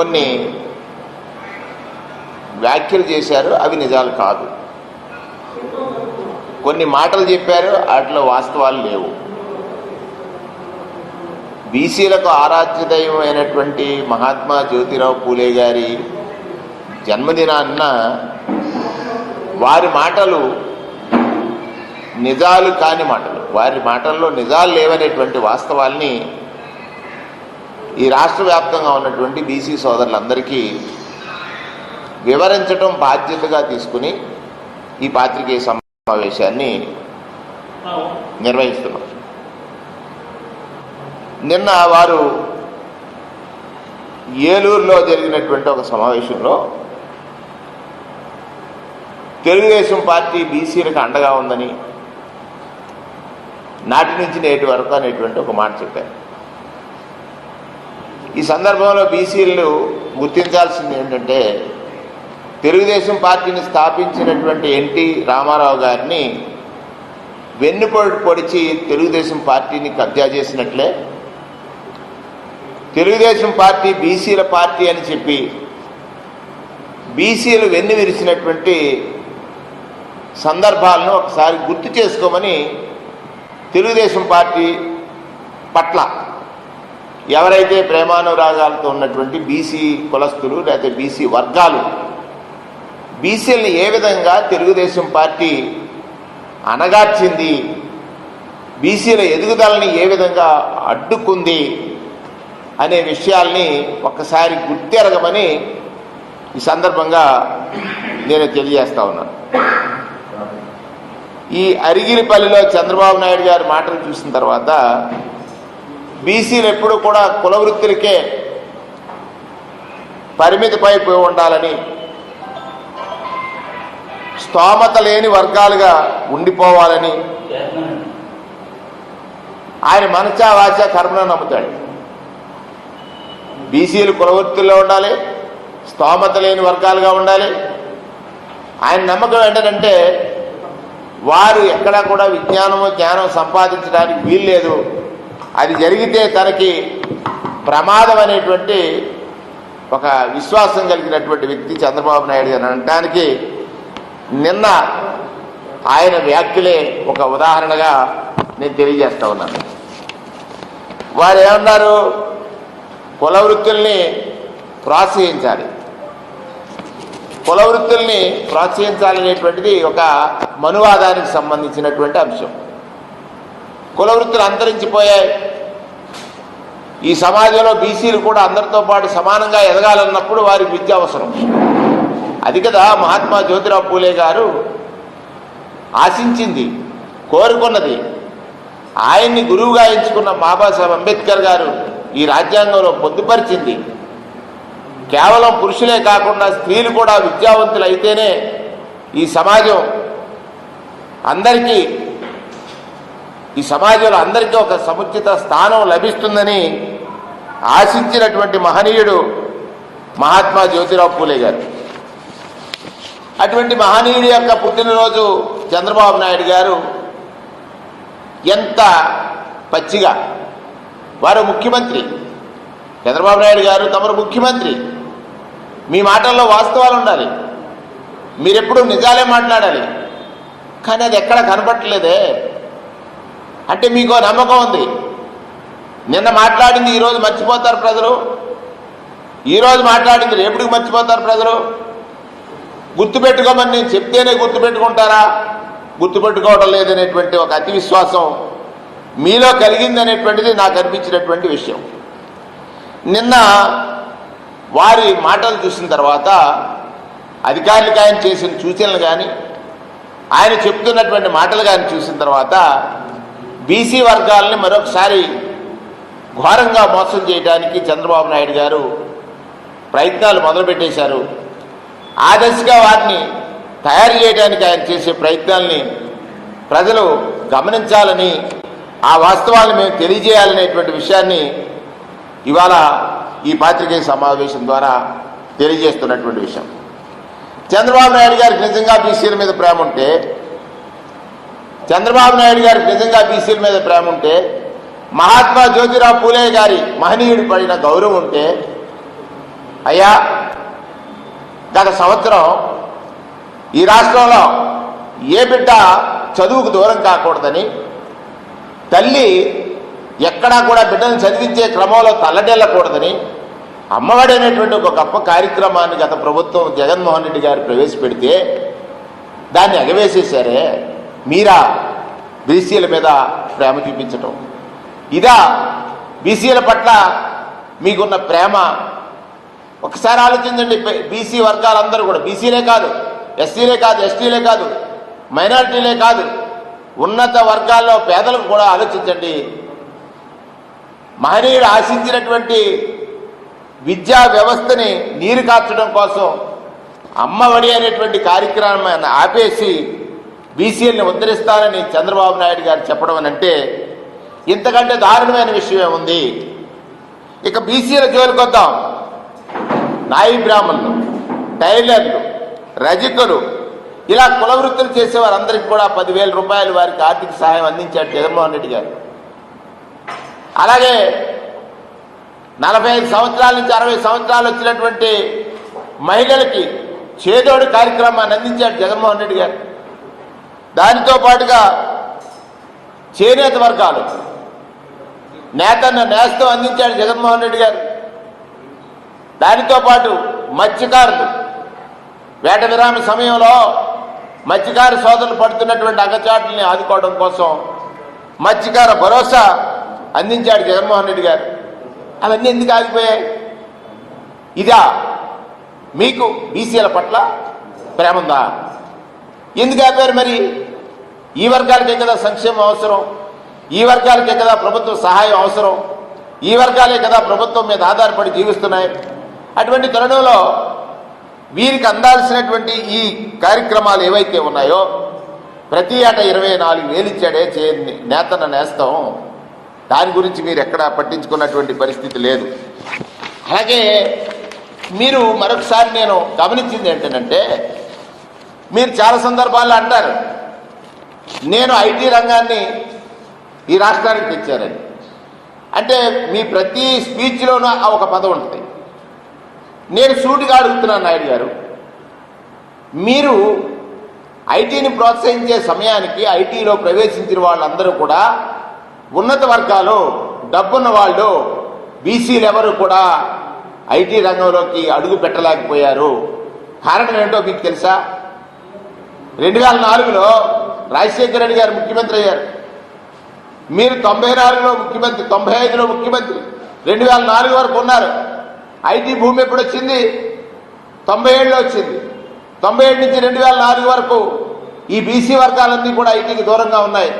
కొన్ని వ్యాఖ్యలు చేశారు అవి నిజాలు కాదు. కొన్ని మాటలు చెప్పారు వాటిలో వాస్తవాలు లేవు. బీసీలకు ఆరాధ్య దైవం అయినటువంటి మహాత్మా జ్యోతిరావు పూలే గారి జన్మదినాన్న వారి మాటలు నిజాలు కాని మాటలు. వారి మాటల్లో నిజాలు లేవనేటువంటి వాస్తవాల్ని ఈ రాష్ట్ర వ్యాప్తంగా ఉన్నటువంటి బీసీ సోదరులందరికీ వివరించడం బాధ్యతగా తీసుకుని ఈ పాత్రికేయ సమావేశాన్ని నిర్వహిస్తున్నారు నిన్న వారు ఏలూరులో జరిగినటువంటి ఒక సమావేశంలో తెలుగుదేశం పార్టీ బీసీలకు అండగా ఉందని నాటి నుంచి నేటి వరకు అనేటువంటి ఒక మాట చెప్పారు. ఈ సందర్భంలో బీసీలు గుర్తించాల్సింది ఏంటంటే తెలుగుదేశం పార్టీని స్థాపించినటువంటి ఎన్టీ రామారావు గారిని వెన్నుపొడి పొడిచి తెలుగుదేశం పార్టీని కబ్జా చేసినట్లే తెలుగుదేశం పార్టీ బీసీల పార్టీ అని చెప్పి బీసీలు వెన్ను విరిచినటువంటి సందర్భాలను ఒకసారి గుర్తు చేసుకోమని తెలుగుదేశం పార్టీ పట్ల ఎవరైతే ప్రేమానురాగాలతో ఉన్నటువంటి బీసీ కులస్తులు లేకపోతే బీసీ వర్గాలు బీసీలను ఏ విధంగా తెలుగుదేశం పార్టీ అనగార్చింది బీసీల ఎదుగుదలని ఏ విధంగా అడ్డుకుంది అనే విషయాల్ని ఒక్కసారి గుర్తెరగమని ఈ సందర్భంగా నేను తెలియజేస్తా ఉన్నాను. ఈ అరిగిరిపల్లిలో చంద్రబాబు నాయుడు గారి మాటలు చూసిన తర్వాత బీసీలు ఎప్పుడు కూడా కుల వృత్తులకే పరిమితిపై ఉండాలని స్తోమత లేని వర్గాలుగా ఉండిపోవాలని ఆయన మనసా వాచ కర్మను నమ్ముతాడు. బీసీలు కులవృత్తుల్లో ఉండాలి స్తోమత లేని వర్గాలుగా ఉండాలి. ఆయన నమ్మకం ఏంటంటే వారు ఎక్కడా కూడా విజ్ఞానము జ్ఞానం సంపాదించడానికి వీల్లేదు. అది జరిగితే తనకి ప్రమాదం అనేటువంటి ఒక విశ్వాసం కలిగినటువంటి వ్యక్తి చంద్రబాబు నాయుడు గారు. అనడానికి నిన్న ఆయన వ్యాఖ్యలే ఒక ఉదాహరణగా నేను తెలియజేస్తా ఉన్నాను. వారు ఏమన్నారు? కుల వృత్తుల్ని ప్రోత్సహించాలి. కుల వృత్తుల్ని ప్రోత్సహించాలనేటువంటిది ఒక మనువాదానికి సంబంధించినటువంటి అంశం. కుల వృత్తులు అంతరించిపోయాయి. ఈ సమాజంలో బీసీలు కూడా అందరితో పాటు సమానంగా ఎదగాలన్నప్పుడు వారికి విద్య అవసరం. అది కదా మహాత్మా జ్యోతిరావు పూలే గారు ఆశించింది కోరుకున్నది. ఆయన్ని గురువుగా ఎంచుకున్న బాబాసాహెబ్ అంబేద్కర్ గారు ఈ రాజ్యాంగంలో పొందుపరిచింది. కేవలం పురుషులే కాకుండా స్త్రీలు కూడా విద్యావంతులు అయితేనే ఈ సమాజం అందరికీ ఈ సమాజంలో అందరికీ ఒక సముచిత స్థానం లభిస్తుందని ఆశించినటువంటి మహనీయుడు మహాత్మా జ్యోతిరావు పూలే గారు. అటువంటి మహనీయుడి యొక్క పుట్టినరోజు చంద్రబాబు నాయుడు గారు ఎంత పచ్చిగా. వారు ముఖ్యమంత్రి. చంద్రబాబు నాయుడు గారు తమరు ముఖ్యమంత్రి. మీ మాటల్లో వాస్తవాలు ఉండాలి. మీరెప్పుడు నిజాలే మాట్లాడాలి. కానీ అది ఎక్కడ కనపట్టలేదే అంటే మీకు నమ్మకం ఉంది. నిన్న మాట్లాడింది ఈరోజు మర్చిపోతారు ప్రజలు. ఈరోజు మాట్లాడింది రేపుడికి మర్చిపోతారు ప్రజలు. గుర్తుపెట్టుకోమని నేను చెప్తేనే గుర్తుపెట్టుకుంటారా? గుర్తుపెట్టుకోవడం లేదనేటువంటి ఒక అతి విశ్వాసం మీలో కలిగిందనేటువంటిది నాకు అనిపించినటువంటి విషయం. నిన్న వారి మాటలు చూసిన తర్వాత అధికారులకు ఆయన చేసిన సూచనలు కానీ ఆయన చెప్తున్నటువంటి మాటలు కానీ చూసిన తర్వాత బీసీ వర్గాలని మరొకసారి ఘోరంగా మోసం చేయడానికి చంద్రబాబు నాయుడు గారు ప్రయత్నాలు మొదలుపెట్టేశారు. ఆ దశగా వారిని తయారు చేయడానికి ఆయన చేసే ప్రయత్నాల్ని ప్రజలు గమనించాలని ఆ వాస్తవాలను మేము తెలియజేయాలనేటువంటి విషయాన్ని ఇవాళ ఈ పాత్రికేయ సమావేశం ద్వారా తెలియజేస్తున్నటువంటి విషయం. చంద్రబాబు నాయుడు గారికి నిజంగా బీసీల మీద ప్రేమ ఉంటే చంద్రబాబు నాయుడు గారికి నిజంగా బీసీల మీద ప్రేమ ఉంటే మహాత్మా జ్యోతిరావు పూలే గారి మహనీయుడి పడిన గౌరవం ఉంటే అయ్యా గత సంవత్సరం ఈ రాష్ట్రంలో ఏ బిడ్డ చదువుకు దూరం కాకూడదని తల్లి ఎక్కడా కూడా బిడ్డను చదివించే క్రమంలో తల్లడెళ్ళకూడదని అమ్మఒడైనటువంటి ఒక గొప్ప కార్యక్రమాన్ని గత ప్రభుత్వం జగన్మోహన్ రెడ్డి గారు ప్రవేశపెడితే దాన్ని ఎగవేసేశారే. మీరా బీసీల మీద ప్రేమ చూపించటం. ఇదా బీసీల పట్ల మీకున్న ప్రేమ. ఒకసారి ఆలోచించండి బీసీ వర్గాలందరూ కూడా బీసీలే కాదు ఎస్సీలే కాదు ఎస్టీలే కాదు మైనారిటీలే కాదు ఉన్నత వర్గాల్లో పేదలకు కూడా ఆలోచించండి. మహనీయుడు ఆశించినటువంటి విద్యా వ్యవస్థని నీరు కార్చడం కోసం అమ్మఒడి అనేటువంటి కార్యక్రమాన్ని ఆపేసి బీసీఎల్ని ఉద్ధరిస్తానని చంద్రబాబు నాయుడు గారు చెప్పడం అని అంటే ఇంతకంటే దారుణమైన విషయమే ఉంది ఇక బీసీల జోలికి వద్దాం. నాయి బ్రాహ్మణులు టైలర్లు రజకులు ఇలా కుల వృత్తులు చేసే కూడా పదివేల రూపాయలు వారికి ఆర్థిక సహాయం అందించాడు జగన్మోహన్ రెడ్డి గారు. అలాగే నలభై ఐదు సంవత్సరాల నుంచి అరవై సంవత్సరాలు వచ్చినటువంటి మహిళలకి చేదోడు కార్యక్రమాన్ని అందించాడు జగన్మోహన్ రెడ్డి గారు. దానితో పాటుగా చేనేత వర్గాలు. నేతన్న నేస్తం అందించాడు జగన్మోహన్ రెడ్డి గారు. దానితో పాటు మత్స్యకారులు. వేట విరామ సమయంలో మత్స్యకార సోదరులు పడుతున్నటువంటి అగచాట్లని ఆదుకోవడం కోసం మత్స్యకార భరోసా అందించాడు జగన్మోహన్ రెడ్డి గారు. అవన్నీ ఎందుకు ఆగిపోయాయి? ఇదా మీకు బీసీల పట్ల ప్రేమ ఉందా? ఎందుకు ఆపారు మరి? ఈ వర్గాలకే కదా సంక్షేమం అవసరం. ఈ వర్గాలకే కదా ప్రభుత్వ సహాయం అవసరం. ఈ వర్గాలే కదా ప్రభుత్వం మీద ఆధారపడి జీవిస్తున్నాయి. అటువంటి తరుణంలో వీరికి అందాల్సినటువంటి ఈ కార్యక్రమాలు ఏవైతే ఉన్నాయో ప్రతి ఏటా ఇరవై నాలుగు వేలు ఇచ్చాడే చే నేతన్న నేస్తం. దాని గురించి మీరు ఎక్కడ పట్టించుకున్నటువంటి పరిస్థితి లేదు. అలాగే మీరు మరొకసారి నేను గమనించింది ఏంటంటే మీరు చాలా సందర్భాల్లో అంటారు. నేను ఐటీ రంగాన్ని ఈ రాష్ట్రానికి తెచ్చారని. అంటే మీ ప్రతి స్పీచ్లోనూ ఒక పదం ఉంటుంది. నేను సూటిగా అడుగుతున్నాను నాయుడు గారు. మీరు ఐటీని ప్రోత్సహించే సమయానికి ఐటీలో ప్రవేశించిన వాళ్ళందరూ కూడా ఉన్నత వర్గాలు డబ్బున్న వాళ్ళు బీసీలు ఎవరు కూడా ఐటీ రంగంలోకి అడుగు పెట్టలేకపోయారు. కారణం ఏంటో మీకు తెలుసా? రెండు వేల నాలుగులో రాజశేఖర రెడ్డి గారు ముఖ్యమంత్రి అయ్యారు. మీరు తొంభై నాలుగులో ముఖ్యమంత్రి తొంభై ఐదులో ముఖ్యమంత్రి. రెండు వేల నాలుగు వరకు ఉన్నారు. ఐటీ భూమి ఎప్పుడు వచ్చింది? తొంభై ఏడులో వచ్చింది. తొంభై ఏడు నుంచి రెండు వేల నాలుగు వరకు ఈ బీసీ వర్గాలన్నీ కూడా ఐటీకి దూరంగా ఉన్నాయి.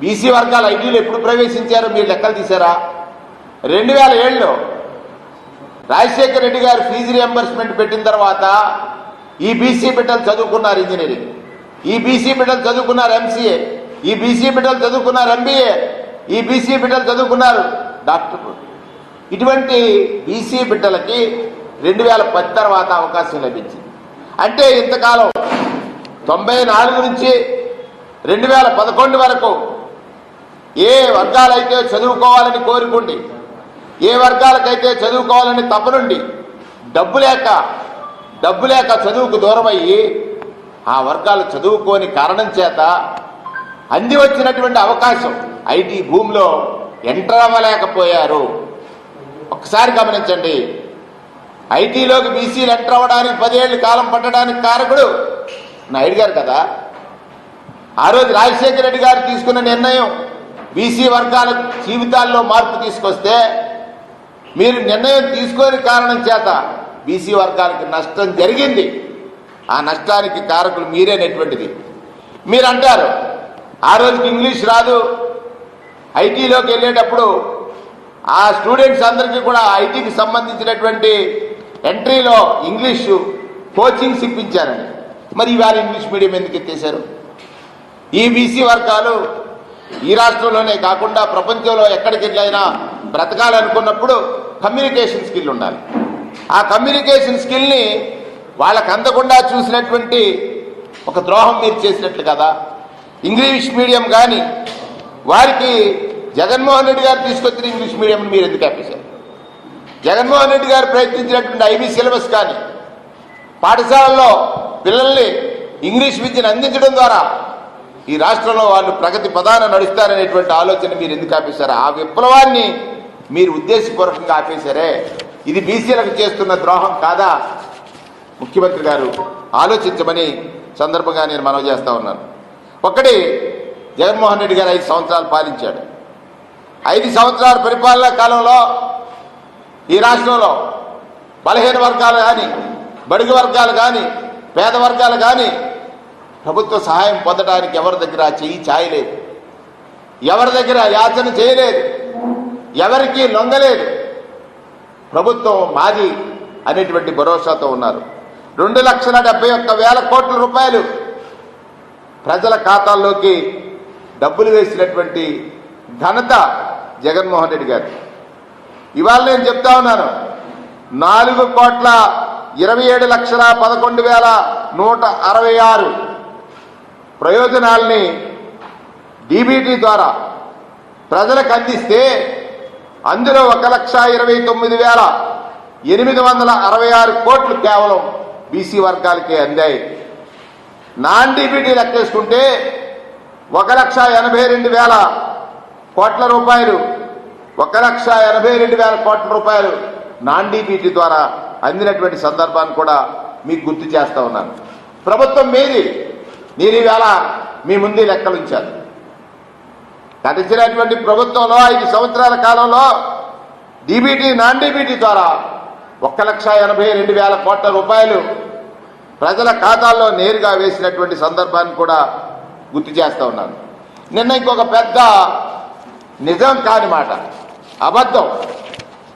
బీసీ వర్గాలు ఐటీలో ఎప్పుడు ప్రవేశించారో మీరు లెక్కలు తీశారా? రెండు వేల ఏడులో రాజశేఖర రెడ్డి గారు ఫీజు రియంబర్స్మెంట్ పెట్టిన తర్వాత ఈ బీసీ బిడ్డలు చదువుకున్నారు ఇంజనీరింగ్. ఈ బీసీ బిడ్డలు చదువుకున్నారు ఎంసీఏ ఈ బీసీ బిడ్డలు చదువుకున్నారు ఎంబీఏ ఈ బీసీ బిడ్డలు చదువుకున్నారు డాక్టర్. ఇటువంటి బీసీ బిడ్డలకి రెండు వేల పది తర్వాత అవకాశం లభించింది. అంటే ఇంతకాలం తొంభై నాలుగు నుంచి రెండు వేల పదకొండు వరకు ఏ వర్గాలైతే చదువుకోవాలని కోరుకుండి ఏ వర్గాలకైతే చదువుకోవాలని తపనుండి డబ్బు లేక డబ్బు లేక చదువుకు దూరం అయ్యి ఆ వర్గాలు చదువుకోని కారణం చేత అంది వచ్చినటువంటి అవకాశం ఐటీ భూమిలో ఎంటర్ అవ్వలేకపోయారు. ఒకసారి గమనించండి. ఐటీలోకి బీసీలు ఎంటర్ అవ్వడానికి పదేళ్ళు కాలం పట్టడానికి కారకుడు నాయుడు గారు కదా. ఆ రోజు రాజశేఖర రెడ్డి గారు తీసుకున్న నిర్ణయం బీసీ వర్గాల జీవితాల్లో మార్పు తీసుకొస్తే మీరు నిర్ణయం తీసుకోని కారణం చేత బీసీ వర్గానికి నష్టం జరిగింది. ఆ నష్టానికి కారకులు మీరేనటువంటిది మీరు అంటారు ఆ రోజుకి ఇంగ్లీష్ రాదు. ఐటీలోకి వెళ్ళేటప్పుడు ఆ స్టూడెంట్స్ అందరికీ కూడా ఐటీకి సంబంధించినటువంటి ఎంట్రీలో ఇంగ్లీషు కోచింగ్స్ ఇప్పించారండి మరి ఇవాళ ఇంగ్లీష్ మీడియం ఎందుకు ఎత్తేశారు ఈ బీసీ వర్గాలు ఈ రాష్ట్రంలోనే కాకుండా ప్రపంచంలో ఎక్కడికి వెళ్ళైనా బ్రతకాలనుకున్నప్పుడు కమ్యూనికేషన్ స్కిల్ ఉండాలి. ఆ కమ్యూనికేషన్ స్కిల్ని వాళ్ళకు అందకుండా చూసినటువంటి ఒక ద్రోహం మీరు చేసినట్లు కదా. ఇంగ్లీష్ మీడియం కానీ వారికి జగన్మోహన్ రెడ్డి గారు తీసుకొచ్చిన ఇంగ్లీష్ మీడియం మీరు ఎందుకు ఆపేశారు? జగన్మోహన్ రెడ్డి గారు ప్రయత్నించినటువంటి ఐబీ సిలబస్ కానీ పాఠశాలల్లో పిల్లల్ని ఇంగ్లీష్ విద్యను అందించడం ద్వారా ఈ రాష్ట్రంలో వాళ్ళు ప్రగతి ప్రధాన నడుస్తారనేటువంటి ఆలోచన మీరు ఎందుకు ఆపేశారు? ఆ విప్లవాన్ని మీరు ఉద్దేశపూర్వకంగా ఆపేశారే. ఇది బీసీలకు చేస్తున్న ద్రోహం కాదా? ముఖ్యమంత్రి గారు ఆలోచించమని సందర్భంగా నేను మనవి చేస్తా ఉన్నాను. ఒకటి జగన్మోహన్ రెడ్డి గారు ఐదు సంవత్సరాలు పాలించాడు. ఐదు సంవత్సరాల పరిపాలనా కాలంలో ఈ రాష్ట్రంలో బలహీన వర్గాలు కానీ బడుగు వర్గాలు కానీ పేద వర్గాలు కానీ ప్రభుత్వ సహాయం పొందడానికి ఎవరి దగ్గర చెయ్యి చాయలేదు. ఎవరి దగ్గర యాచన చేయలేదు. ఎవరికి లొంగలేదు. ప్రభుత్వం మాది అనేటువంటి భరోసాతో ఉన్నారు. రెండు లక్షల డెబ్బై ఒక్క వేల కోట్ల రూపాయలు ప్రజల ఖాతాల్లోకి డబ్బులు వేసినటువంటి ఘనత జగన్మోహన్ రెడ్డి గారు. ఇవాళ నేను చెప్తా ఉన్నాను నాలుగు కోట్ల ఇరవై ఏడు లక్షల పదకొండు వేల నూట అరవై ఆరు ప్రయోజనాల్ని డీబీటీ ద్వారా ప్రజలకు అందిస్తే అందులో ఒక లక్ష ఇరవై తొమ్మిది వేల ఎనిమిది వందల అరవై ఆరు కోట్లు కేవలం బీసీ వర్గాలకే అందాయి. నాన్ డీబీటీ లెక్కేసుకుంటే ఒక లక్ష ఎనభై రెండు వేల కోట్ల రూపాయలు ఒక లక్ష ఎనభై రెండు వేల కోట్ల రూపాయలు నాన్ డీబీటీ ద్వారా అందినటువంటి సందర్భాన్ని కూడా మీకు గుర్తు చేస్తా ఉన్నాను. ప్రభుత్వం మీది నేను ఈవేళ మీ ముందే లెక్కలు ఉంచాను గడిచినటువంటి ప్రభుత్వంలో ఐదు సంవత్సరాల కాలంలో డీబీటీ నాన్ డీబీటీ ద్వారా ఒక్క లక్ష ఎనభై రెండు వేల కోట్ల రూపాయలు ప్రజల ఖాతాల్లో నేరుగా వేసినటువంటి సందర్భాన్ని కూడా గుర్తు చేస్తూ ఉన్నాను. నిన్న ఇంకొక పెద్ద నిజం కాని మాట అబద్ధం.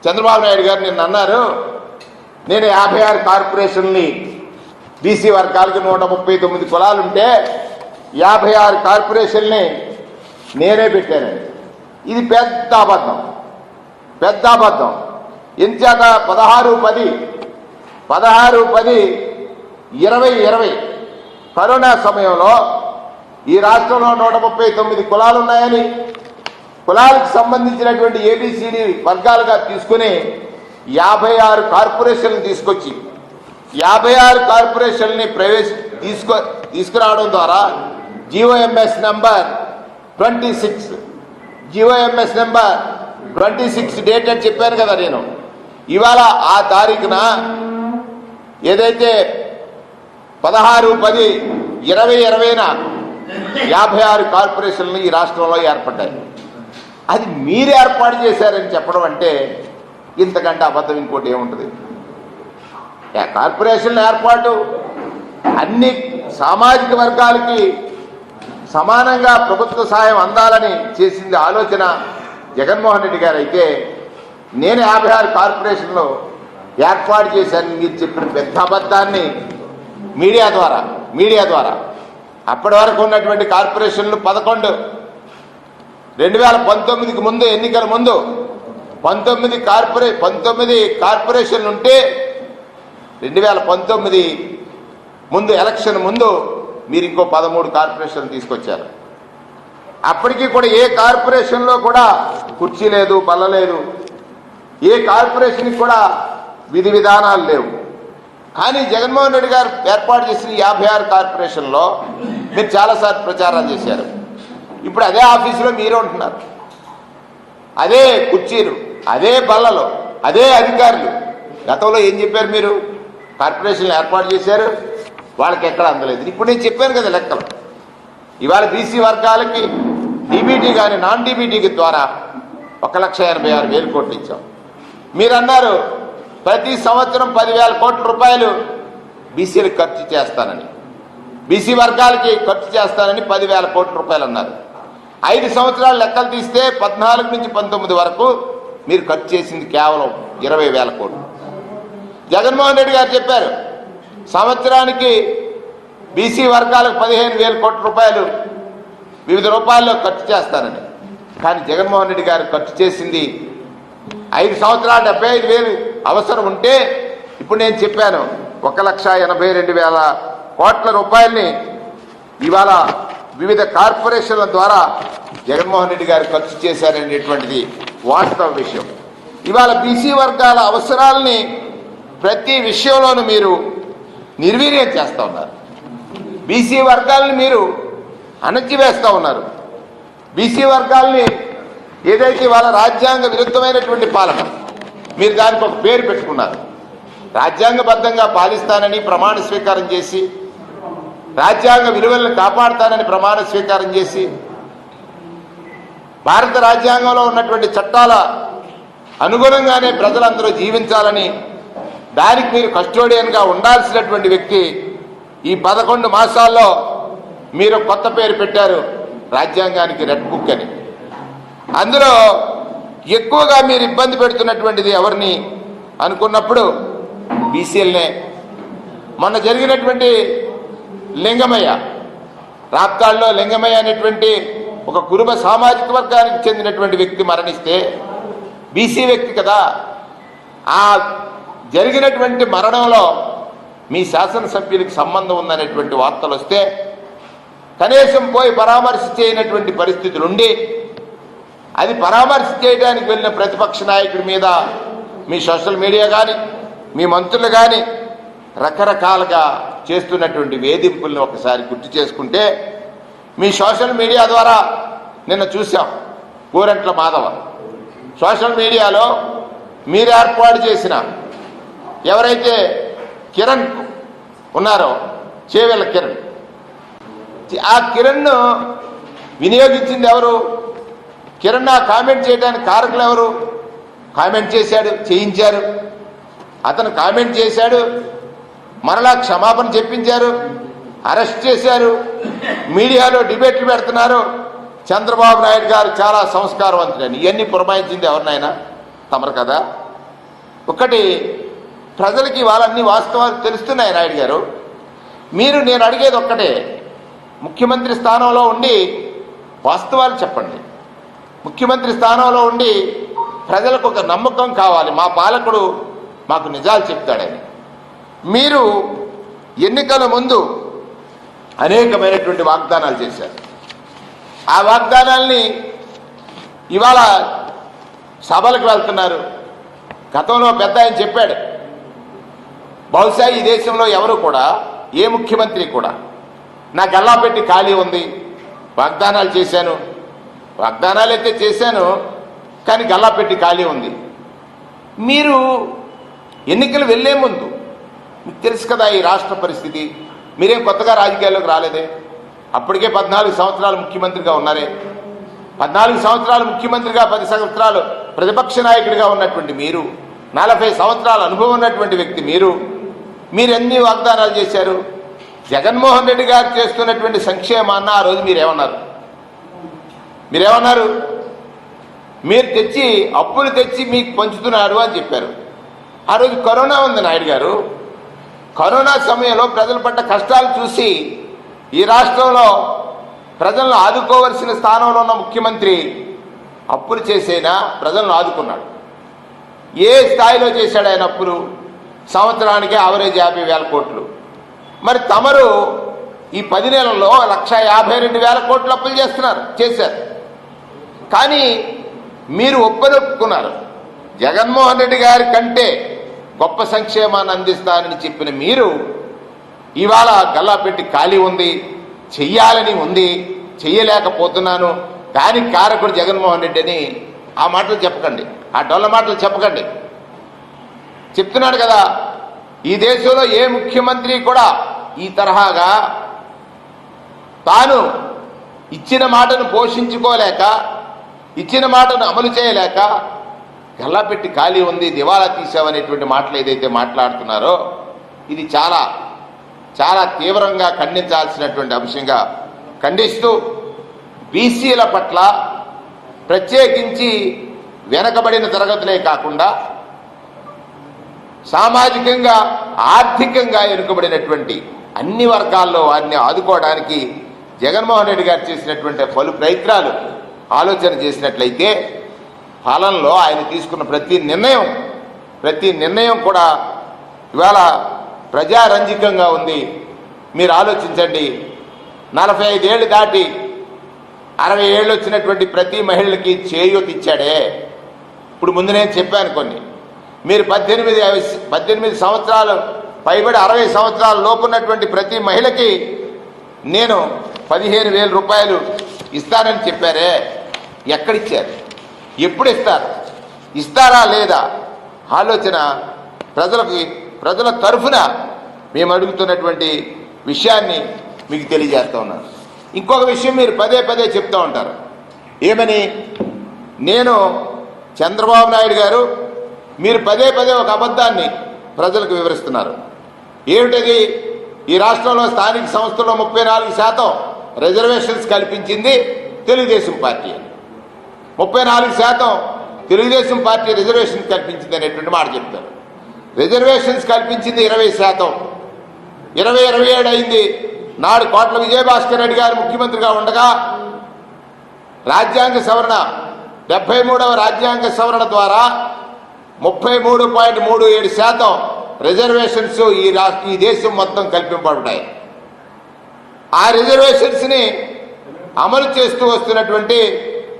చంద్రబాబు నాయుడు గారు నిన్న అన్నారు నేను యాభై ఆరు కార్పొరేషన్ని బీసీ వర్గాలకు నూట ముప్పై తొమ్మిది కులాలుంటే యాభై ఆరు కార్పొరేషన్ని నేనే పెట్టానండి ఇది పెద్ద అబద్ధం. పెద్ద అబద్ధం. ఎంచేత పదహారు పది పదహారు పది ఇరవై ఇరవై కరోనా సమయంలో ఈ రాష్ట్రంలో నూట ముప్పై తొమ్మిది కులాలు ఉన్నాయని కులాలకు సంబంధించినటువంటి ఏబిసిడి వర్గాలుగా తీసుకుని యాభై ఆరు కార్పొరేషన్లు తీసుకొచ్చి యాభై ఆరు కార్పొరేషన్ని ప్రవేశ తీసుకో తీసుకురావడం ద్వారా GOMS number twenty six GOMS number twenty six date అని చెప్పాను కదా నేను. ఇవాళ ఆ తారీఖున ఏదైతే పదహారు పది ఇరవై ఇరవైన యాభై ఆరు కార్పొరేషన్లు ఈ రాష్ట్రంలో ఏర్పడ్డాయి. అది మీరు ఏర్పాటు చేశారని చెప్పడం అంటే ఇంతకంటే అబద్ధం ఇంకోటి ఏముంటుంది? కార్పొరేషన్ కార్పొరేషన్ల ఏర్పాటు అన్ని సామాజిక వర్గాలకి సమానంగా ప్రభుత్వ సహాయం అందాలని చేసింది ఆలోచన జగన్మోహన్ రెడ్డి గారు. అయితే నేను యాభై ఆరు కార్పొరేషన్లో ఏర్పాటు చేశాను మీరు చెప్పిన పెద్ద అబద్ధాన్ని మీడియా ద్వారా మీడియా ద్వారా. అప్పటి వరకు ఉన్నటువంటి కార్పొరేషన్లు పదకొండు. రెండు వేల పంతొమ్మిదికి ముందు ఎన్నికల ముందు పంతొమ్మిది కార్పొరే పంతొమ్మిది కార్పొరేషన్లు ఉంటే రెండు వేల పంతొమ్మిది ముందు ఎలక్షన్ ముందు మీరు ఇంకో పదమూడు కార్పొరేషన్ తీసుకొచ్చారు. అప్పటికి కూడా ఏ కార్పొరేషన్లో కూడా కుర్చీ లేదు బల్ల లేదు ఏ కార్పొరేషన్కి కూడా విధి విధానాలు లేవు. కానీ జగన్మోహన్ రెడ్డి గారు ఏర్పాటు చేసిన యాభై ఆరు కార్పొరేషన్లో మీరు చాలాసార్లు ప్రచారం చేశారు. ఇప్పుడు అదే ఆఫీసులో మీరే ఉంటున్నారు. అదే కుర్చీలు అదే బల్లలు అదే అధికారులు. గతంలో ఏం చెప్పారు మీరు? కార్పొరేషన్లు ఏర్పాటు చేశారు. వాళ్ళకి ఎక్కడ అందలేదు. ఇప్పుడు నేను చెప్పాను కదా లెక్కలు. ఇవాళ బీసీ వర్గాలకి డీబీటీ కానీ నాన్ డీబీటీ ద్వారా ఒక లక్ష ఎనభై ఆరు వేలు కోట్లు ఇచ్చాం మీరు అన్నారు ప్రతి సంవత్సరం పదివేల కోట్ల రూపాయలు బీసీలకు ఖర్చు చేస్తానని. బీసీ వర్గాలకి ఖర్చు చేస్తానని పదివేల కోట్ల రూపాయలు అన్నారు. ఐదు సంవత్సరాలు లెక్కలు తీస్తే పద్నాలుగు నుంచి పంతొమ్మిది వరకు మీరు ఖర్చు చేసింది కేవలం ఇరవై వేల కోట్లు. జగన్మోహన్ రెడ్డి గారు చెప్పారు సంవత్సరానికి బీసీ వర్గాలకు పదిహేను వేల కోట్ల రూపాయలు వివిధ రూపాయల్లో ఖర్చు చేస్తానని. కానీ జగన్మోహన్ రెడ్డి గారు ఖర్చు చేసింది ఐదు సంవత్సరాలు డెబ్బై ఐదు వేలు అవసరం ఉంటే ఇప్పుడు నేను చెప్పాను ఒక లక్ష ఎనభై రెండు వేల కోట్ల రూపాయల్ని ఇవాళ వివిధ కార్పొరేషన్ల ద్వారా జగన్మోహన్ రెడ్డి గారు ఖర్చు చేశారనేటువంటిది వాస్తవ విషయం. ఇవాళ బీసీ వర్గాల అవసరాలని ప్రతి విషయంలోనూ మీరు నిర్వీర్యం చేస్తూ ఉన్నారు. బీసీ వర్గాలని మీరు అణచివేస్తూ ఉన్నారు. బీసీ వర్గాల్ని ఏదైతే వాళ్ళ రాజ్యాంగ విరుద్ధమైనటువంటి పాలన మీరు దానికి ఒక పేరు పెట్టుకున్నారు. రాజ్యాంగబద్ధంగా పాలిస్తానని ప్రమాణ స్వీకారం చేసి రాజ్యాంగ విలువలను కాపాడుతానని ప్రమాణ స్వీకారం చేసి భారత రాజ్యాంగంలో ఉన్నటువంటి చట్టాల అనుగుణంగానే ప్రజలందరూ జీవించాలని దానికి మీరు కస్టోడియన్గా ఉండాల్సినటువంటి వ్యక్తి ఈ పదకొండు మాసాల్లో మీరు కొత్త పేరు పెట్టారు రాజ్యాంగానికి రెడ్ బుక్ అని. అందులో ఎక్కువగా మీరు ఇబ్బంది పెడుతున్నటువంటిది ఎవరిని అనుకున్నప్పుడు బీసీఎల్నే మొన్న జరిగినటువంటి లింగమయ్య రాప్తాల్లో లింగమయ్య అనేటువంటి ఒక కురుబ సామాజిక వర్గానికి చెందినటువంటి వ్యక్తి మరణిస్తే బీసీ వ్యక్తి కదా. ఆ జరిగినటువంటి మరణంలో మీ శాసనసభ్యునికి సంబంధం ఉందనేటువంటి వార్తలు వస్తే కనీసం పోయి పరామర్శ చేయనటువంటి పరిస్థితులు ఉండి అది పరామర్శ చేయడానికి వెళ్ళిన ప్రతిపక్ష నాయకుడి మీద మీ సోషల్ మీడియా కానీ మీ మంత్రులు కానీ రకరకాలుగా చేస్తున్నటువంటి వేధింపుల్ని ఒకసారి గుర్తు చేసుకుంటే మీ సోషల్ మీడియా ద్వారా నిన్న చూసాం కూరంట్ల మాధవ. సోషల్ మీడియాలో మీరు ఏర్పాటు చేసిన ఎవరైతే కిరణ్ ఉన్నారో చేవెళ్ళ కిరణ్. ఆ కిరణ్ను వినియోగించింది ఎవరు? కిరణ్ ఆ కామెంట్ చేయడానికి కారకులు ఎవరు? కామెంట్ చేశాడు చేయించారు. అతను కామెంట్ చేశాడు మరలా క్షమాపణ చెప్పించారు అరెస్ట్ చేశారు మీడియాలో డిబేట్లు పెడుతున్నారు. చంద్రబాబు నాయుడు గారు చాలా సంస్కారవంతుడని ఇవన్నీ పురమాయించింది ఎవరినైనా? తమరు కదా? ఒకటి ప్రజలకి వాళ్ళన్ని వాస్తవాలు తెలుస్తున్నాయి నాయుడు గారు. మీరు నేను అడిగేది ఒక్కటే. ముఖ్యమంత్రి స్థానంలో ఉండి వాస్తవాలు చెప్పండి. ముఖ్యమంత్రి స్థానంలో ఉండి ప్రజలకు ఒక నమ్మకం కావాలి. మా పాలకుడు మాకు నిజాలు చెప్తాడని మీరు ఎన్నికల ముందు అనేకమైనటువంటి వాగ్దానాలు చేశారు. ఆ వాగ్దానాల్ని ఇవాళ సభలకు వెళ్తున్నారు. గతంలో పెద్ద ఆయన చెప్పాడు. బహుశా ఈ దేశంలో ఎవరు కూడా ఏ ముఖ్యమంత్రి కూడా నా ఎలా పెట్టి ఖాళీ ఉంది వాగ్దానాలు చేశాను. వాగ్దానాలు అయితే చేశాను కానీ గల్లా పెట్టి ఖాళీ ఉంది. మీరు ఎన్నికలు వెళ్ళే ముందు మీకు తెలుసు కదా ఈ రాష్ట్ర పరిస్థితి మీరేం కొత్తగా రాజకీయాల్లోకి రాలేదే? అప్పటికే పద్నాలుగు సంవత్సరాలు ముఖ్యమంత్రిగా ఉన్నారే. పద్నాలుగు సంవత్సరాలు ముఖ్యమంత్రిగా పది సంవత్సరాలు ప్రతిపక్ష నాయకుడిగా ఉన్నటువంటి మీరు నలభై సంవత్సరాల అనుభవం ఉన్నటువంటి వ్యక్తి మీరు మీరు ఎన్ని వాగ్దానాలు చేశారు? జగన్మోహన్ రెడ్డి గారు చేస్తున్నటువంటి సంక్షేమాన్న ఆ రోజు మీరేమన్నారు? మీరేమన్నారు? మీరు తెచ్చి అప్పులు తెచ్చి మీకు పంచుతున్నారు అని చెప్పారు. ఆ రోజు కరోనా ఉంది నాయుడు గారు. కరోనా సమయంలో ప్రజలు పడ్డ కష్టాలు చూసి ఈ రాష్ట్రంలో ప్రజలను ఆదుకోవలసిన స్థానంలో ఉన్న ముఖ్యమంత్రి అప్పులు చేసైనా? ప్రజలను ఆదుకున్నాడు. ఏ స్థాయిలో చేశాడు ఆయన అప్పులు? సంవత్సరానికి ఆవరేజ్ యాభై వేల కోట్లు. మరి తమరు ఈ పది నెలల్లో లక్ష యాభై రెండు వేల కోట్లు అప్పులు చేస్తున్నారు చేశారు. కానీ మీరు ఒప్పనొప్పుకున్నారు జగన్మోహన్ రెడ్డి గారి కంటే గొప్ప సంక్షేమాన్ని అందిస్తానని చెప్పిన మీరు ఇవాళ గల్లా పెట్టి ఖాళీ ఉంది చెయ్యాలని ఉంది చెయ్యలేకపోతున్నాను. దానికి కారకుడు జగన్మోహన్ రెడ్డి అని ఆ మాటలు చెప్పకండి. ఆ డొల్ల మాటలు చెప్పకండి. చెప్తున్నాడు కదా ఈ దేశంలో ఏ ముఖ్యమంత్రి కూడా ఈ తరహాగా తాను ఇచ్చిన మాటను పోషించుకోలేక ఇచ్చిన మాటను అమలు చేయలేక గల్లాపెట్టి ఖాళీ ఉంది దివాలా తీసావనేటువంటి మాటలు ఏదైతే మాట్లాడుతున్నారో ఇది చాలా చాలా తీవ్రంగా ఖండించాల్సినటువంటి అంశంగా ఖండిస్తూ బీసీల పట్ల ప్రత్యేకించి వెనకబడిన తరగతులే కాకుండా సామాజికంగా ఆర్థికంగా వెనుకబడినటువంటి అన్ని వర్గాల్లో వారిని ఆదుకోవడానికి జగన్మోహన్ రెడ్డి గారు చేసినటువంటి పలు ప్రయత్నాలు ఆలోచన చేసినట్లయితే పాలనలో ఆయన తీసుకున్న ప్రతి నిర్ణయం ప్రతి నిర్ణయం కూడా ఇవాళ ప్రజారంజికంగా ఉంది. మీరు ఆలోచించండి. నలభై ఐదేళ్ళు దాటి అరవై ఏళ్ళు వచ్చినటువంటి ప్రతి మహిళకి చేయూత ఇచ్చాడే. ఇప్పుడు ముందు నేను చెప్పాను కొన్ని. మీరు పద్దెనిమిది పద్దెనిమిది సంవత్సరాలు పైబడి అరవై సంవత్సరాల లోపున్నటువంటి ప్రతి మహిళకి నేను పదిహేను వేల రూపాయలు ఇస్తానని చెప్పారే. ఎక్కడిచ్చారు? ఎప్పుడు ఇస్తారు ఇస్తారా లేదా? ఆలోచన ప్రజలకి ప్రజల తరఫున మేము అడుగుతున్నటువంటి విషయాన్ని మీకు తెలియజేస్తా ఉన్నాను. ఇంకొక విషయం మీరు పదే పదే చెప్తూ ఉంటారు. ఏమని? నేను చంద్రబాబు నాయుడు గారు మీరు పదే పదే ఒక అబద్ధాన్ని ప్రజలకు వివరిస్తున్నారు. ఏమిటది? ఈ రాష్ట్రంలో స్థానిక సంస్థల్లో ముప్పై నాలుగు శాతం రిజర్వేషన్స్ కల్పించింది తెలుగుదేశం పార్టీ ముప్పై నాలుగు శాతం తెలుగుదేశం పార్టీ రిజర్వేషన్ కల్పించింది అనేటువంటి మాట చెప్తారు. రిజర్వేషన్స్ కల్పించింది ఇరవై శాతం. ఇరవై ఇరవై ఏడు అయింది. నాడు కోట్ల విజయభాస్కర్ రెడ్డి గారు ముఖ్యమంత్రిగా ఉండగా రాజ్యాంగ సవరణ డెబ్బై మూడవ రాజ్యాంగ సవరణ ద్వారా ముప్పై మూడు పాయింట్ మూడు ఏడు శాతం రిజర్వేషన్స్ ఈ రాష్ట్ర ఈ దేశం మొత్తం కల్పింపబడ్డాయి. ఆ రిజర్వేషన్స్ని అమలు చేస్తూ వస్తున్నటువంటి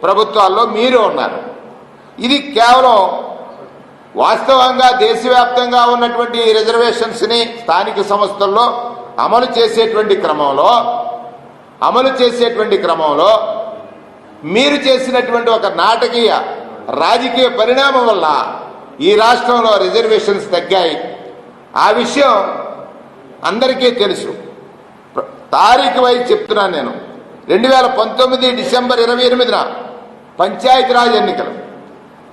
ప్రభుత్వాల్లో మీరు ఉన్నారు. ఇది కేవలం వాస్తవంగా దేశవ్యాప్తంగా ఉన్నటువంటి రిజర్వేషన్స్ని స్థానిక సంస్థల్లో అమలు చేసేటువంటి క్రమంలో అమలు చేసేటువంటి క్రమంలో మీరు చేసినటువంటి ఒక నాటకీయ రాజకీయ పరిణామం వల్ల ఈ రాష్ట్రంలో రిజర్వేషన్స్ తగ్గాయి. ఆ విషయం అందరికీ తెలుసు. తారీఖు వైపు చెప్తున్నాను నేను. రెండు వేల పంతొమ్మిది డిసెంబర్ ఇరవై ఎనిమిదిన పంచాయతీరాజ్ ఎన్నికలు.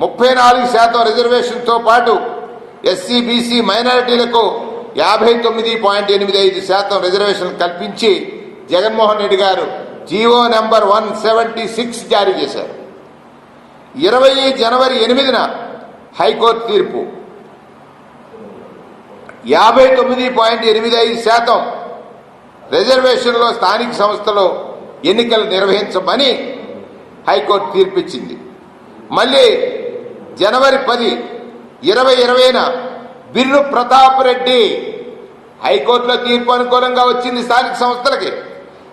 ముప్పై నాలుగు శాతం రిజర్వేషన్తో పాటు ఎస్సీ బీసీ మైనారిటీలకు యాభై తొమ్మిది పాయింట్ ఎనిమిది ఐదు శాతం రిజర్వేషన్ కల్పించి Jaganmohan Reddy garu GO number one seventy six జారీ చేశారు. ఇరవై జనవరి ఎనిమిదిన హైకోర్టు తీర్పు. యాభై తొమ్మిది పాయింట్ ఎనిమిది ఐదు శాతం రిజర్వేషన్లో స్థానిక సంస్థలు ఎన్నికలు నిర్వహించమని హైకోర్టు తీర్పిచ్చింది. మళ్ళీ జనవరి పది ఇరవై ఇరవైన బిర్రు ప్రతాప్ రెడ్డి హైకోర్టులో తీర్పు అనుకూలంగా వచ్చింది స్థానిక సంస్థలకి.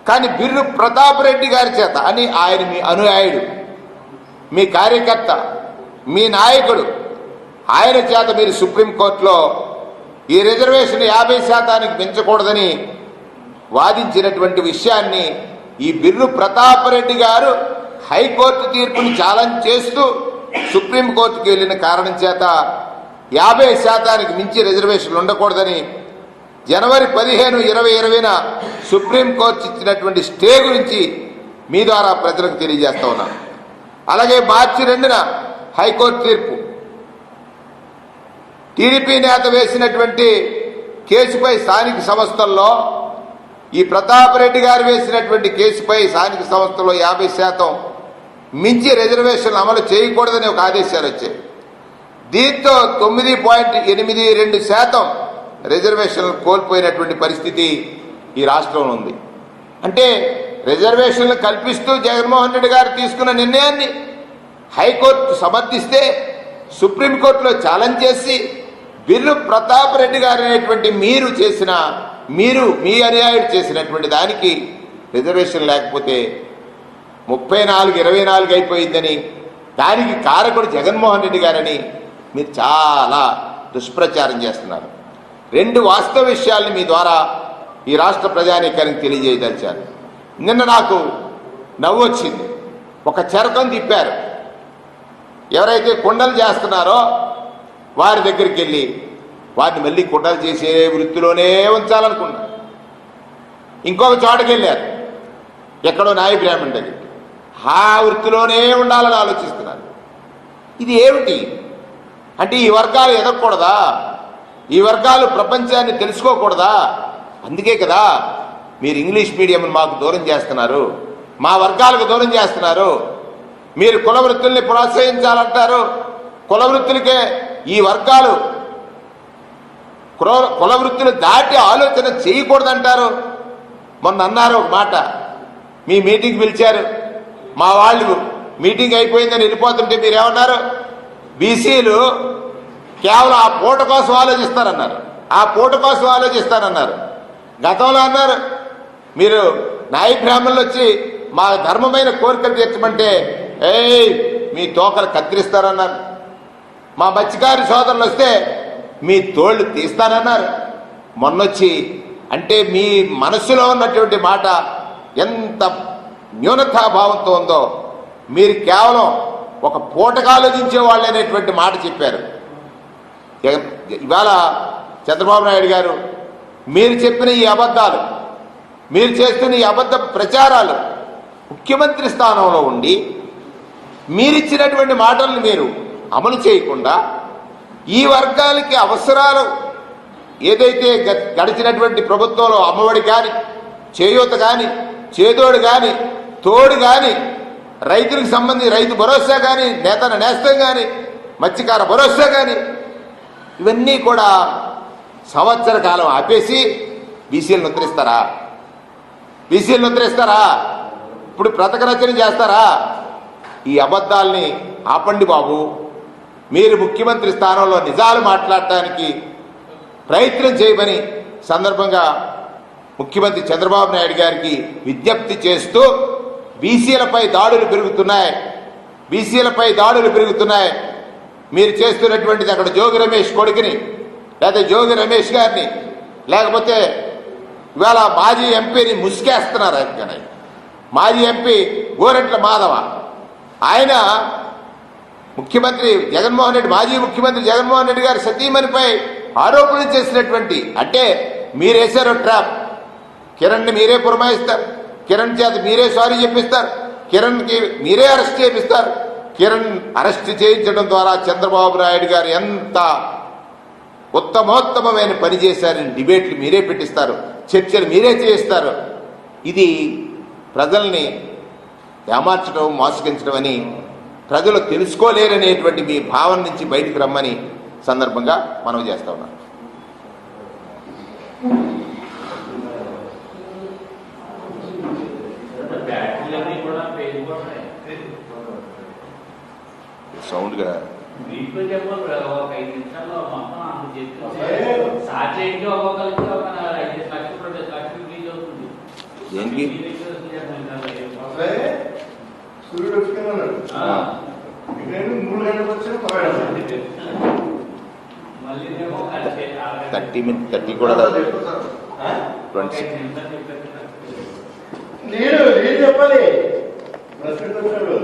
కానీ బిర్రు ప్రతాప్ రెడ్డి గారి చేత అని ఆయన మీ అనుయాయుడు మీ కార్యకర్త మీ నాయకుడు ఆయన చేత మీరు సుప్రీంకోర్టులో ఈ రిజర్వేషన్ యాభై శాతానికి పెంచకూడదని వాదించినటువంటి విషయాన్ని ఈ బిర్రు ప్రతాపరెడ్డి గారు హైకోర్టు తీర్పుని ఛాలెంజ్ చేస్తూ సుప్రీంకోర్టుకి వెళ్ళిన కారణం చేత యాభై శాతానికి మించి రిజర్వేషన్లు ఉండకూడదని జనవరి పదిహేను ఇరవై ఇరవైన సుప్రీంకోర్టు ఇచ్చినటువంటి స్టే గురించి మీ ద్వారా ప్రజలకు తెలియజేస్తా ఉన్నాను. అలాగే మార్చి రెండున హైకోర్టు తీర్పు. టీడీపీ నేత వేసినటువంటి కేసుపై స్థానిక సంస్థల్లో ఈ ప్రతాప్ రెడ్డి గారు వేసినటువంటి కేసుపై స్థానిక సంస్థల్లో యాభై శాతం మించి రిజర్వేషన్లు అమలు చేయకూడదని ఒక ఆదేశాలు వచ్చాయి. దీంతో తొమ్మిది పాయింట్ ఎనిమిది రెండు శాతం రిజర్వేషన్లు కోల్పోయినటువంటి పరిస్థితి ఈ రాష్ట్రంలో ఉంది. అంటే రిజర్వేషన్లు కల్పిస్తూ జగన్మోహన్ రెడ్డి గారు తీసుకున్న నిర్ణయాన్ని హైకోర్టు సమర్థిస్తే సుప్రీంకోర్టులో ఛాలెంజ్ చేసి బిల్లు ప్రతాప్ రెడ్డి గారు అనేటువంటి మీరు చేసిన మీరు మీ అన్యాయుడు చేసినటువంటి దానికి రిజర్వేషన్ లేకపోతే ముప్పై నాలుగు ఇరవై నాలుగు అయిపోయిందని దానికి కారకుడు జగన్మోహన్ రెడ్డి గారని మీరు చాలా దుష్ప్రచారం చేస్తున్నారు. రెండు వాస్తవ విషయాల్ని మీ ద్వారా ఈ రాష్ట్ర ప్రజానీకానికి తెలియజేయదలిచారు. నిన్న నాకు నవ్వు వచ్చింది. ఒక చరకం తిప్పారు. ఎవరైతే కుండలు చేస్తున్నారో వారి దగ్గరికి వెళ్ళి వారిని మళ్ళీ కుట్రలు చేసే వృత్తిలోనే ఉంచాలనుకున్నారు. ఇంకొక చోటకి వెళ్ళారు. ఎక్కడో నాయ బ్రాహ్మణ్ దగ్గరికి ఆ వృత్తిలోనే ఉండాలని ఆలోచిస్తున్నారు. ఇది ఏమిటి? అంటే ఈ వర్గాలు ఎదగకూడదా? ఈ వర్గాలు ప్రపంచాన్ని తెలుసుకోకూడదా? అందుకే కదా మీరు ఇంగ్లీష్ మీడియం మాకు దూరం చేస్తున్నారు. మా వర్గాలకు దూరం చేస్తున్నారు. మీరు కుల వృత్తుల్ని ప్రోత్సహించాలంటారు. కుల వృత్తులకే ఈ వర్గాలు కుల కుల వృత్తులు దాటి ఆలోచన చేయకూడదంటారు. మొన్న అన్నారు ఒక మాట. మీ మీటింగ్ పిలిచారు. మా వాళ్ళు మీటింగ్ అయిపోయిందని వెళ్ళిపోతుంటే మీరేమన్నారు? బీసీలు కేవలం ఆ పూట కోసం ఆలోచిస్తారన్నారు. ఆ పూట కోసం ఆలోచిస్తారన్నారు. గతంలో అన్నారు మీరు నాయ బ్రాహ్మణులు వచ్చి మా ధర్మమైన కోరికలు తీర్చమంటే ఏయ్ మీ తోకలు కత్తిరిస్తారన్నారు. మా మత్స్యకారి సోదరులు వస్తే మీ తోళ్ళు తీస్తానన్నారు. మొన్నొచ్చి అంటే మీ మనసులో ఉన్నటువంటి మాట ఎంత న్యూనతాభావంతో ఉందో మీరు కేవలం ఒక పూటకు ఆలోచించే వాళ్ళు అనేటువంటి మాట చెప్పారు. ఇవాళ చంద్రబాబు నాయుడు గారు మీరు చెప్పిన ఈ అబద్ధాలు మీరు చేస్తున్న ఈ అబద్ధ ప్రచారాలు ముఖ్యమంత్రి స్థానంలో ఉండి మీరిచ్చినటువంటి మాటలను మీరు అమలు చేయకుండా ఈ వర్గాలకి అవసరాలు ఏదైతే గ- గడిచినటువంటి ప్రభుత్వంలో అమ్మఒడి కానీ చేయూత కానీ చేదోడు కానీ తోడు కానీ రైతులకు సంబంధించి రైతు భరోసా కానీ నేతన నేస్తం కానీ మత్స్యకార భరోసా కానీ ఇవన్నీ కూడా సంవత్సర కాలం ఆపేసి బీసీలను ఉద్ధరిస్తారా బీసీలను ఉద్ధరిస్తారా ఇప్పుడు బ్రతక రచన చేస్తారా? ఈ అబద్ధాల్ని ఆపండి బాబు. మీరు ముఖ్యమంత్రి స్థానంలో నిజాలు మాట్లాడటానికి ప్రయత్నం చేయమని సందర్భంగా ముఖ్యమంత్రి చంద్రబాబు నాయుడు గారికి విజ్ఞప్తి చేస్తూ బీసీలపై దాడులు పెరుగుతున్నాయి. బీసీలపై దాడులు పెరుగుతున్నాయి. మీరు చేస్తున్నటువంటిది అక్కడ జోగి రమేష్ కొడుకుని లేదా జోగి రమేష్ గారిని లేకపోతే ఇవాళ మాజీ ఎంపీని ముసుకేస్తున్నారు ఆయన మాజీ ఎంపీ గోరెంట్ల మాధవ. ఆయన ముఖ్యమంత్రి జగన్మోహన్ రెడ్డి మాజీ ముఖ్యమంత్రి జగన్మోహన్ రెడ్డి గారు సతీమణిపై ఆరోపణలు చేసినటువంటి అంటే మీరేశారు ట్రాప్. కిరణ్ని మీరే పురమాయిస్తారు. కిరణ్ చేత మీరే సారీ చెప్పిస్తారు. కిరణ్కి మీరే అరెస్ట్ చేపిస్తారు. కిరణ్ అరెస్ట్ చేయించడం ద్వారా చంద్రబాబు నాయుడు గారు ఎంత ఉత్తమోత్తమమైన పని చేశారని డిబేట్లు మీరే పెట్టిస్తారు. చర్చలు మీరే చేయిస్తారు. ఇది ప్రజల్ని ఏమార్చడం మోసగించడం అని ప్రజలు తెలుసుకోలేరనేటువంటి మీ భావన నుంచి బయటికి రమ్మని సందర్భంగా మనం చేస్తా ఉన్నాం సౌండ్గా చెప్పాలి దేనికి? మీ దగ్గర చేద్దాం అసలే సూర్యుడు ఆ. నేను మూడు గంటలకు వచ్చిన థర్టీ మినిట్ థర్టీ కూడా ఆ? ట్వంటీ. నేను నేను చెప్పాలి. ప్రెసిడెంట్ వచ్చాడు